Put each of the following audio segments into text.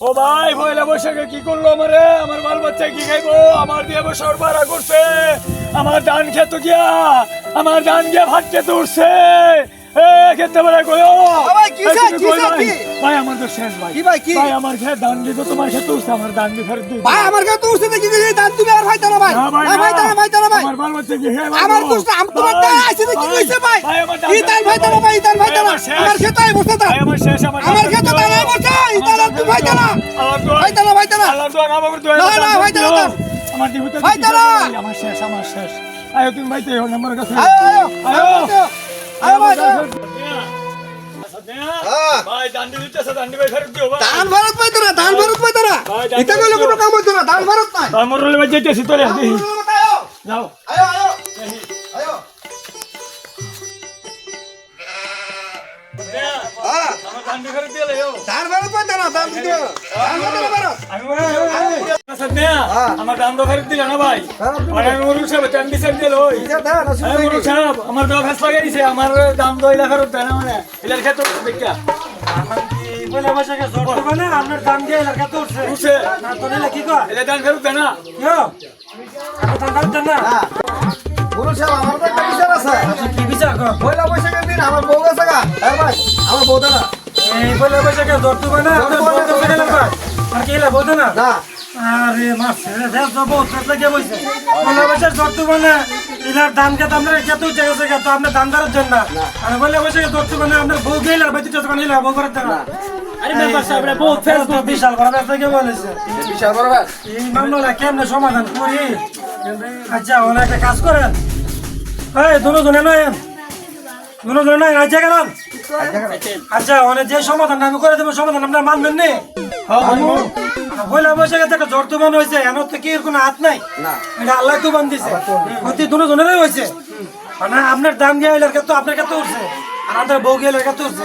ও ভাই পয়লা বৈশাখে কি করল আমারে? আমার বাল বাচ্চা কি খাইবো? আমার দিয়ে বছর ভাড়া করছে। আমার ধান খেত গিয়া আমার ধান গিয়া ভাত খেতে উঠছে। খেতে কয়ো ভাই, আমার তো শেষ ভাই। ভাই, কি? ভাই আমার খেত ধান দিয়ে তোমার খেতে উঠছে আমার ধান দিয়ে ফেরত দিও ভাই আমার উঠছে দান তুমি আর ভাই তারা ভাই। ভাই ভাই না। তারা ভাই তারা ভাই। আমার বাল বাচ্চা কি খেয়ে আমার তো আম তোমার দান আছে দেখি কইছে ভাই? আমার ই ভাই তারা ভাই ই ভাই তারা আমার খেতে আই বসে তা খেতে আমার দোয়া ভাই তারা ভাই তারা আল্লাহর দোয়া না বাবার দোয়া না, না, ভাই তারা দাও। আমার দিহুতে ভাই তারা। আমার শেষ আমার শেষ। আয়ো তুমি ভাই তো আমার কাছে। আয় আয় আয়ো ভাই। ভাই দান্ডি দিতেছে দান্ডি ভাই ফেরত দিও ভাই। দান ভারত ভাই তারা দান ভারত ভাই তারা ভাই, দান এটা কইলে কোনো কাম হইতো না দান ভারত নাই আমার রলে ভাই যাইতেছি তোরে যাও। আয়ো আয়ো। আয়ো। আমার ভারত ভারত আমি আমার দাম তো ফেরত দিলে না ভাই? আমার দাম তো ইলা দেয় না মানে। ইলার ক্ষেত্রে দেখা বলে বসে জোর না আপনার দাম দিয়ে এলাকা তো উঠছে? উঠছে। না তো কি কর ইলা দাম ফেরত দেয় না। আপনি দাম না? হ্যাঁ। আমার তো একটা বিচার আছে। কি বিচার পয়লা বৈশাখের দিন আমার বউ আছে হ্যাঁ আমার বউ না এই বলে বসে জোর করবে না? আপনার জোর বউ করবে তো না। আর কি না? আরে মাস দেশ তো বহুত পেট বইছে। বলে বসে করবে না। ইলার দাম কে আমরা কত জায়গা থেকে তো আপনি দাম দাঁড়ার জন্য। আর বলে বসে জোর করবে না। আপনার বউ গেলে আর বাইতে করে দেন আরে মেম্বার সাহেব রে বহুত ফেসবুক বিশাল বড় ব্যস্ত কে বলেছে। বিশাল বড় ভাই এই মামলাটা কেমনে সমাধান করি? আচ্ছা ওরা একটা কাজ করেন। এই দুনো জনে গেলাম। আচ্ছা ওনে যে সমাধান আমি করে দেবো সমাধান আপনার মানবেন নে? বইলা বসে গেছে একটা জ্বর তুমান হয়েছে এন তো কি এর কোনো হাত নাই। এটা আল্লাহ দিছে। হয়েছে। মানে আপনার দাম দিয়ে ক্ষেত্রে আপনার ক্ষেত্রে উঠছে? আর আমাদের বউ গিয়ে ক্ষেত্রে উঠছে?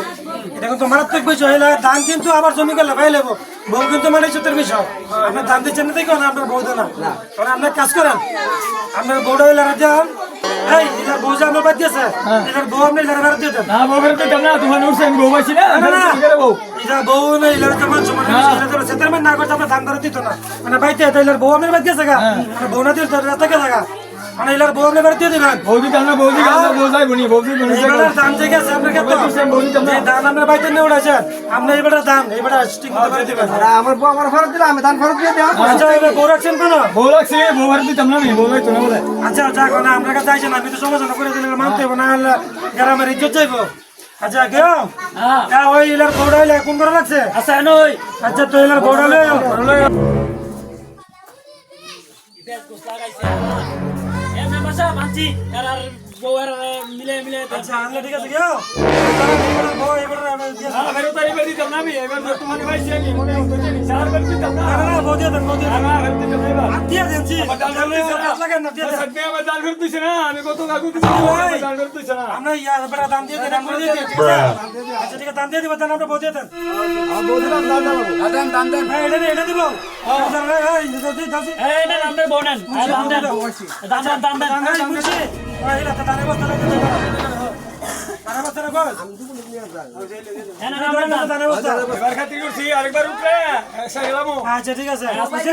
এটা কিন্তু মারাত্মক বিষয়। হইলে দাম কিন্তু আবার জমি করলে ভাই লেবো। বউ কিন্তু মানে সত্যের বিষয়। আপনার দাম দিচ্ছেন না দেখো না আপনার বউ দেন। কারণ আপনার কাজ করেন। আপনার বউটা হইলে বউ দেন না বউ ফেরত দিতাম না তোমার উঠছে আমি বউ পাইছি না না, না, না। ফেরত বউ এটা বউ না এলার তো মানুষ মানে এলার সেটেলমেন্ট না করতে আপনার দাম ধরে দিত না মানে বাইতে এলার বাদ মানে এলার বউ আপনার বাড়ি দিয়ে দিবেন? বউ দিতাম না বউ দিতাম না বউ যাইব নি বউ দিতাম এইবারের দাম যে গেছে আপনার বউ দিতাম দাম আপনার বাড়িতে নিয়ে উঠেছেন আপনি এইবারের দাম এইবারে ঠিক মতো করে দিবেন। আর আমার বউ আমার ফেরত দিলে আমি দান ফেরত দিয়ে আচ্ছা এবার বউ রাখছেন কেন? বউ লাগছে বউ ফেরত দিতাম না আমি বউ লাগতো না বলে আচ্ছা যাক না আপনার কাছে আইছেন আমি তো সমালোচনা করে দিলে মানতে হবে না হলে গ্রামের ইজ্জত যাইব আচ্ছা কেউ? হ্যাঁ। ওই ইলার বউটা হইলে কোন করে রাখছে? আচ্ছা নই আচ্ছা তো ইলার বউটা হইলে আচ্ছা দিতাম না এবার আর দেন। আমার দান দিয়ে দেন। সত্যি আমার দান ফেরত দিছে না আমি কত আমার দান ফেরত দিছে না আমরা ইয়া এবারে দাম দিয়ে দেন, আমরা দিয়ে ঠিক আছে? আচ্ছা, ঠিক আছে, দাম দিয়ে দিবো, দেন, আমরা দিয়ে দেন। আমার দান দেবো দান দান দেন হ্যাঁ, এটা এটা দিবো। এই, এই, এই, দাও, দাও, দাও। এই, মুন্সি, এই, আচ্ছা ঠিক আছে। মুন্সি,